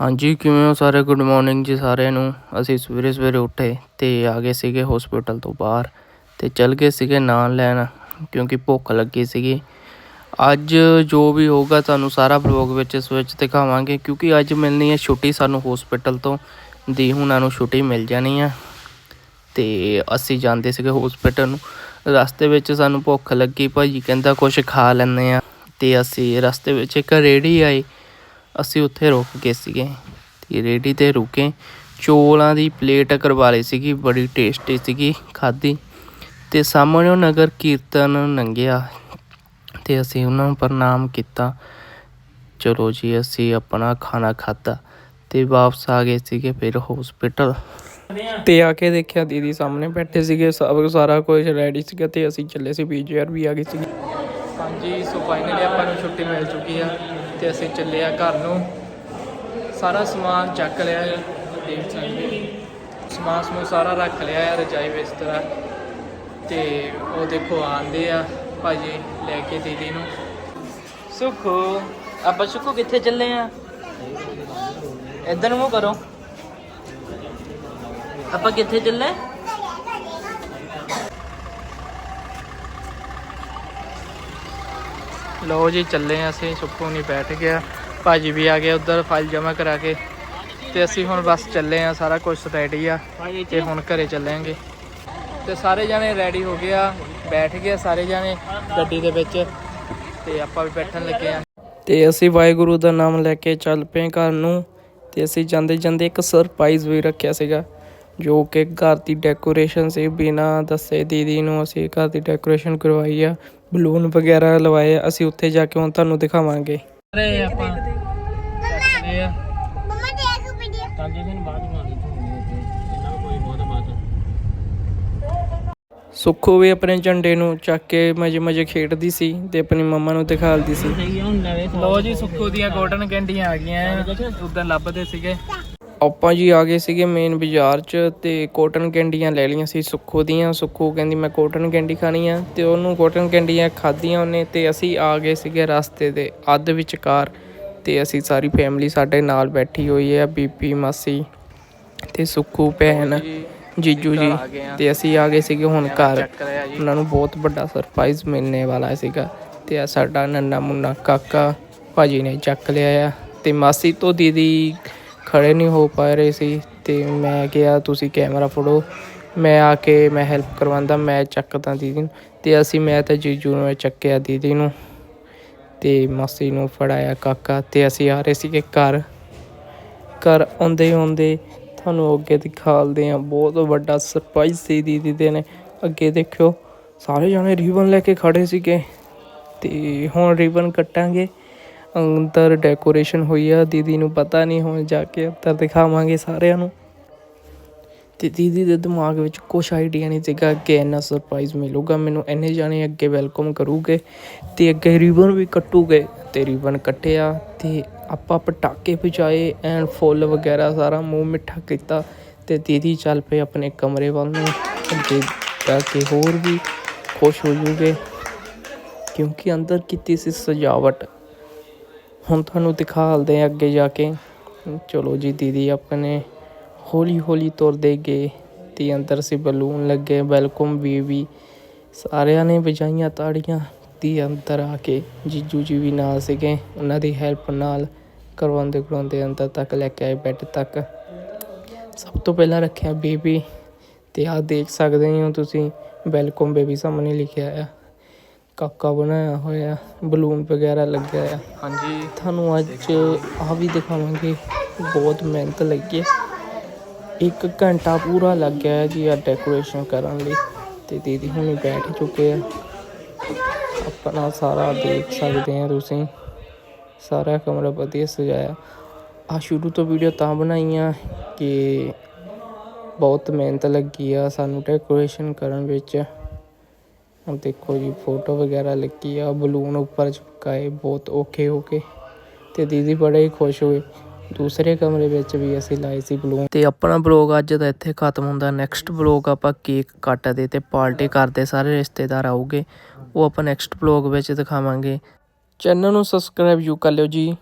ਹਾਂਜੀ, ਕਿਵੇਂ ਹੋ ਸਾਰੇ? ਗੁੱਡ ਮਾਰਨਿੰਗ ਜੀ ਸਾਰਿਆਂ ਨੂੰ। ਅਸੀਂ ਸਵੇਰੇ ਸਵੇਰੇ ਉੱਠੇ ਤੇ ਆ ਗਏ ਸੀਗੇ ਹਸਪੀਟਲ ਤੋਂ ਬਾਹਰ ਤੇ ਚੱਲ ਗਏ ਸੀਗੇ ਨਾਨ ਲੈਣ ਕਿਉਂਕਿ ਭੁੱਖ ਲੱਗੀ ਸੀਗੀ। ਅੱਜ ਜੋ ਵੀ ਹੋਊਗਾ ਤੁਹਾਨੂੰ ਸਾਰਾ ਬਲੌਗ ਵਿੱਚ ਇਸ ਵਿੱਚ ਦਿਖਾਵਾਂਗੇ ਕਿਉਂਕਿ ਅੱਜ ਮਿਲਣੀ ਹੈ ਛੁੱਟੀ ਸਾਨੂੰ ਹਸਪੀਟਲ ਤੋਂ। ਦੀ ਹੁਣਾਂ ਨੂੰ ਛੁੱਟੀ ਮਿਲ ਜਾਣੀ ਆ ਤੇ ਅਸੀਂ ਜਾਂਦੇ ਸੀਗੇ ਹਸਪੀਟਲ ਨੂੰ। ਰਸਤੇ ਵਿੱਚ ਸਾਨੂੰ ਭੁੱਖ ਲੱਗੀ, ਭਾਜੀ ਕਹਿੰਦਾ ਕੁਝ ਖਾ ਲੈਂਦੇ ਆ ਤੇ ਅਸੀਂ ਰਸਤੇ ਵਿੱਚ ਇੱਕ ਰੇੜੀ ਆਈ ਅਸੀਂ ਉੱਥੇ ਰੁਕ ਗਏ ਸੀਗੇ ਤੇ ਰੇੜੀ ਤੇ ਰੁਕੇ। ਚੋਲਾਂ ਦੀ ਪਲੇਟ ਕਰਵਾ ਲਈ ਸੀਗੀ, ਬੜੀ ਟੇਸਟੀ ਸੀਗੀ ਖਾਧੀ। ਤੇ ਸਾਹਮਣੇ ਉਹ ਨਗਰ ਕੀਰਤਨ ਲੰਘਿਆ ਤੇ ਅਸੀਂ ਉਹਨਾਂ ਨੂੰ ਪ੍ਰਣਾਮ ਕੀਤਾ। ਚਲੋ ਜੀ, ਅਸੀਂ ਆਪਣਾ ਖਾਣਾ ਖਾਧਾ ਤੇ ਵਾਪਸ ਆ ਗਏ ਸੀਗੇ ਫਿਰ ਹਸਪੀਟਲ ਤੇ ਆ ਕੇ ਦੇਖਿਆ ਦੀਦੀ ਸਾਹਮਣੇ ਬੈਠੇ ਸੀਗੇ, ਸਭ ਸਾਰਾ ਕੁਝ ਰੈਡੀ ਸੀਗਾ ਤੇ ਅਸੀਂ ਚੱਲੇ ਸੀ ਪੀਜੀਆਰ ਵੀ ਆ ਗਏ ਸੀਗੇ। ਹਾਂਜੀ ਸੋ ਫਾਈਨਲੀ ਆਪਾਂ ਨੂੰ ਛੁੱਟੀ ਮਿਲ ਚੁੱਕੀ ਆ ਤੇ ਅਸੀਂ ਚੱਲੇ ਆ ਘਰ ਨੂੰ। ਸਾਰਾ ਸਮਾਨ ਚੱਕ ਲਿਆ ਹੈ ਦੇਖ ਸਕਦੇ ਸਮਾਨ ਸਮੂਹ ਸਾਰਾ ਰੱਖ ਲਿਆ ਹੈ ਰਜਾਈ ਬਿਸਤਰਾ ਤੇ ਉਹ ਦੇਖੋ ਆਂਦੇ ਆ ਭਾਜੀ ਲੈ ਕੇ ਦੀਦੀ ਨੂੰ। ਸੁਖੋ, ਆਪਾਂ ਸੁਖੋ ਕਿੱਥੇ ਚੱਲੇ ਆ? ਇੱਧਰ ਨੂੰ ਕਰੋ। ਆਪਾਂ ਕਿੱਥੇ ਚੱਲੇ? ਲੋ ਜੀ, ਚੱਲੇ ਹਾਂ ਅਸੀਂ, ਸੁੱਖੂ ਨਹੀਂ ਬੈਠ ਗਿਆ। ਭਾਜੀ ਵੀ ਆ ਗਿਆ ਉਧਰ ਫਾਈਲ ਜਮ੍ਹਾਂ ਕਰਾ ਕੇ। ਤੇ ਅਸੀਂ ਹੁਣ ਬਸ ਚੱਲੇ ਆ ਸਾਰਾ ਕੁਝ ਰੈਡੀ ਆ। ਤੇ ਹੁਣ ਘਰੇ ਚੱਲਾਂਗੇ। ਤੇ ਸਾਰੇ ਜਾਣੇ ਰੈਡੀ ਹੋ ਗਏ ਆ, ਬੈਠ ਗਏ ਸਾਰੇ ਜਾਣੇ ਗੱਡੀ ਦੇ ਵਿੱਚ। ਤੇ ਆਪਾਂ ਵੀ ਬੈਠਣ ਲੱਗੇ ਆ ਤੇ ਅਸੀਂ ਵਾਹਿਗੁਰੂ ਦਾ ਨਾਮ ਲੈ ਕੇ ਚੱਲ ਪਏ ਘਰ ਨੂੰ। ਤੇ ਅਸੀਂ ਜਾਂਦੇ ਜਾਂਦੇ ਇੱਕ ਸਰਪ੍ਰਾਈਜ਼ ਵੀ ਰੱਖਿਆ ਸੀਗਾ। ਜੋ ਕਿ ਘਰ ਦੀ ਡੈਕੋਰੇਸ਼ਨ ਸੀ ਬਿਨਾ ਦੱਸੇ ਦੀਦੀ ਨੂੰ ਅਸੀਂ ਘਰ ਦੀ ਡੈਕੋਰੇਸ਼ਨ ਕਰਵਾਈ ਆ ਬਲੂਨ ਵਗੈਰਾ ਲਵਾਏ ਆ। ਅਸੀਂ ਉੱਥੇ ਜਾ ਕੇ ਹੁਣ ਤੁਹਾਨੂੰ ਦਿਖਾਵਾਂਗੇ। ਅਰੇ ਆਪਾਂ ਚੱਕਦੇ ਆ। ਮਮਾ ਦੇਖ ਵੀਡੀਓ ਤਾਂ ਦਿਨ ਬਾਅਦ ਮਾਰੀ ਇਹਨਾਂ ਕੋਈ ਬਹੁਤ ਬਾਤ ਸੁੱਖੋ ਵੀ ਆਪਣੇ ਝੰਡੇ ਨੂੰ ਚੱਕ ਕੇ ਮਜੇ ਮਜੇ ਖੇਡਦੀ ਸੀ ਤੇ ਆਪਣੀ ਮੰਮਾ ਨੂੰ ਦਿਖਾਲਦੀ ਸੀ। ਲੋ ਜੀ ਸੁੱਖੋ ਦੀਆਂ ਕਾਟਨ ਕੈਂਡੀਆਂ ਆ ਗਈਆਂ। ਉਦੋਂ ਲੱਭਦੇ ਸੀਗੇ। ਆਪਾਂ ਜੀ ਆ ਗਏ ਸੀਗੇ ਮੇਨ ਬਾਜ਼ਾਰ 'ਚ ਤੇ ਕਾਟਨ ਕੈਂਡੀਆਂ ਲੈ ਲਈਆਂ ਸੀ ਸੁੱਖੋ ਦੀਆਂ। ਸੁੱਖੋ ਕਹਿੰਦੀ ਮੈਂ ਕਾਟਨ ਕੈਂਡੀ ਖਾਣੀ ਆ ਤੇ ਉਹਨੂੰ ਕਾਟਨ ਕੈਂਡੀਆਂ ਖਾਧੀਆਂ ਉਹਨੇ ਤੇ ਅਸੀਂ ਆ ਗਏ ਸੀਗੇ ਰਸਤੇ ਦੇ ਅੱਧ ਵਿਚਕਾਰ ਤੇ ਅਸੀਂ ਸਾਰੀ ਫੈਮਿਲੀ ਸਾਡੇ ਨਾਲ ਬੈਠੀ ਹੋਈ ਹੈ ਬੀਪੀ ਮਾਸੀ ਤੇ ਸੁੱਖੂ ਭੈਣ ਜੀਜੂ ਜੀ ਤੇ ਅਸੀਂ ਆ ਗਏ ਸੀਗੇ ਹੁਣ ਘਰ। ਉਹਨਾਂ ਨੂੰ ਬਹੁਤ ਵੱਡਾ ਸਰਪ੍ਰਾਈਜ਼ ਮਿਲਣੇ ਵਾਲਾ ਸੀਗਾ ਤੇ ਆ ਸਾਡਾ ਨੰਨਾ ਮੁੰਨਾ ਕਾਕਾ ਭਾਜੀ ਨੇ ਚੱਕ ਲਿਆ ਆ ਤੇ ਮਾਸੀ ਤੋਂ ਦੀਦੀ ਖੜੇ ਨਹੀਂ ਹੋ ਪਾ ਰਹੇ ਸੀ ਤੇ ਮੈਂ ਕਿਹਾ, ਤੁਸੀਂ ਕੈਮਰਾ ਫੜੋ। ਮੈਂ ਆ ਕੇ, ਮੈਂ ਹੈਲਪ ਕਰਵਾਉਂਦਾ, ਮੈਂ ਚੱਕਦਾ ਦੀਦੀ ਨੂੰ ਤੇ ਅਸੀਂ, ਮੈਂ ਤਾਂ ਜੀਜੂ ਨੂੰ ਚੱਕਿਆ ਦੀਦੀ ਨੂੰ ਤੇ ਮਾਸੀ ਨੂੰ ਫੜਾਇਆ ਕਾਕਾ ਤੇ ਅਸੀਂ ਆ ਰਹੇ ਸੀਗੇ ਘਰ। ਘਰ ਆਉਂਦੇ ਆਉਂਦੇ ਤੁਹਾਨੂੰ ਅੱਗੇ ਦਿਖਾਲਦੇ ਆ ਬਹੁਤ ਵੱਡਾ ਸਰਪ੍ਰਾਈਜ਼ ਸੀ ਦੀਦੀ ਦੇ ਨੇ। ਅੱਗੇ ਦੇਖਿਓ, ਸਾਰੇ ਜਾਣੇ ਰਿਬਨ ਲੈ ਕੇ ਖੜੇ ਸੀਗੇ ਤੇ ਹੁਣ ਰਿਬਨ ਕੱਟਾਂਗੇ। ਅੰਦਰ ਡੈਕੋਰੇਸ਼ਨ ਹੋਈ ਆ, ਦੀਦੀ ਨੂੰ ਪਤਾ ਨਹੀਂ ਹੁਣ ਜਾ ਕੇ ਅੰਦਰ ਦਿਖਾਵਾਂਗੇ ਸਾਰਿਆਂ ਨੂੰ। ਤੇ ਦੀਦੀ ਦੇ ਦਿਮਾਗ ਵਿੱਚ ਕੁਛ ਆਈਡੀਆ ਨਹੀਂ ਸੀਗਾ ਕਿ ਇੰਨਾ ਸਰਪ੍ਰਾਈਜ਼ ਮਿਲੂਗਾ ਮੈਨੂੰ। ਇੰਨੇ ਜਾਣੇ ਅੱਗੇ ਵੈਲਕਮ ਕਰੂਗੇ ਤੇ ਅੱਗੇ ਰਿਬਨ ਵੀ ਕੱਟੂਗੇ ਤੇ ਰਿਬਨ ਕੱਟਿਆ ਤੇ ਆਪਾਂ ਪਟਾਕੇ ਵਜਾਏ ਐਂਡ ਫੁੱਲ ਵਗੈਰਾ ਸਾਰਾ ਮੂੰਹ ਮਿੱਠਾ ਕੀਤਾ ਤੇ ਦੀਦੀ ਚੱਲ ਪਏ ਆਪਣੇ ਕਮਰੇ ਵੱਲ ਨੂੰ। ਅੱਗੇ ਜਾ ਕੇ ਹੋਰ ਵੀ ਖੁਸ਼ ਹੋ ਜੂਗੇ ਕਿਉਂਕਿ ਅੰਦਰ ਕੀਤੀ ਸੀ ਸਜਾਵਟ। ਹੁਣ ਤੁਹਾਨੂੰ ਦਿਖਾਲਦੇ ਆ ਅੱਗੇ ਜਾ ਕੇ। ਚਲੋ ਜੀ ਦੀਦੀ, ਆਪਣੇ ਹੌਲੀ ਹੌਲੀ ਤੁਰਦੇ ਗਏ ਤੇ ਅੰਦਰ ਸੀ ਬਲੂਨ ਲੱਗੇ, ਵੈਲਕਮ ਵੀ ਸਾਰਿਆਂ ਨੇ ਵਜਾਈਆਂ ਤਾੜੀਆਂ ਤੇ ਅੰਦਰ ਆ ਕੇ ਜੀਜੂ ਜੀ ਵੀ ਨਾਲ ਸੀਗੇ। ਉਹਨਾਂ ਦੀ ਹੈਲਪ ਨਾਲ ਕਰਵਾਉਂਦੇ ਕਰਵਾਉਂਦੇ ਅੰਦਰ ਤੱਕ ਲੈ ਕੇ ਆਏ ਬੈੱਡ ਤੱਕ। ਸਭ ਤੋਂ ਪਹਿਲਾਂ ਰੱਖਿਆ ਬੀਬੀ ਤੇ ਆਹ ਦੇਖ ਸਕਦੇ ਹੋ ਤੁਸੀਂ, ਵੈਲਕਮ ਬੇਬੀ ਸਾਹਮਣੇ ਲਿਖਿਆ ਆ। ਕਾਕਾ ਬਣਾਇਆ ਹੋਇਆ ਬਲੂਨ ਵਗੈਰਾ ਲੱਗਿਆ ਆ। ਹਾਂਜੀ। ਤੁਹਾਨੂੰ ਅੱਜ ਆ ਵੀ ਦਿਖਾਵਾਂਗੇ ਬਹੁਤ ਮਿਹਨਤ ਲੱਗੀ ਹੈ ਇੱਕ ਘੰਟਾ ਪੂਰਾ ਲੱਗ ਗਿਆ ਜੀ ਆ ਡੈਕੋਰੇਸ਼ਨ ਕਰਨ ਲਈ ਤੇ ਦੀਦੀ ਹੁਣੀ ਬੈਠ ਚੁੱਕੇ ਆ। ਆਪਣਾ ਸਾਰਾ ਦੇਖ ਸਕਦੇ ਆ ਤੁਸੀਂ ਸਾਰਾ ਕਮਰਾ ਵਧੀਆ ਸਜਾਇਆ। ਆ ਸ਼ੁਰੂ ਤੋਂ ਵੀਡੀਓ ਤਾਂ ਬਣਾਈਆਂ ਕਿ ਬਹੁਤ ਮਿਹਨਤ ਲੱਗੀ ਆ ਸਾਨੂੰ ਡੈਕੋਰੇਸ਼ਨ ਕਰਨ ਵਿੱਚ। ਹੁਣ ਦੇਖੋ ਜੀ ਫੋਟੋ ਵਗੈਰਾ ਲੱਗੀ ਆ ਬਲੂਨ ਉੱਪਰ ਚਿਪਕਾਏ ਬਹੁਤ ਔਖੇ ਹੋ ਕੇ। ਤੇ ਦੀਦੀ ਬੜੇ ਹੀ ਖੁਸ਼ ਹੋਏ। ਦੂਸਰੇ ਕਮਰੇ ਵਿੱਚ ਵੀ ਅਸੀਂ ਲਾਏ ਸੀ ਬਲੂਨ ਤੇ ਆਪਣਾ ਬਲੌਗ ਅੱਜ ਦਾ ਇੱਥੇ ਖਤਮ ਹੁੰਦਾ। ਨੈਕਸਟ ਬਲੌਗ ਆਪਾਂ ਕੇਕ ਕੱਟਦੇ ਤੇ ਪਾਰਟੀ ਕਰਦੇ, ਸਾਰੇ ਰਿਸ਼ਤੇਦਾਰ ਆਉਗੇ। ਉਹ ਆਪਾਂ ਨੈਕਸਟ ਬਲੌਗ ਵਿੱਚ ਦਿਖਾਵਾਂਗੇ। ਚੈਨਲ ਨੂੰ ਸਬਸਕ੍ਰਾਈਬ ਯੂ ਕਰ ਲਿਓ ਜੀ।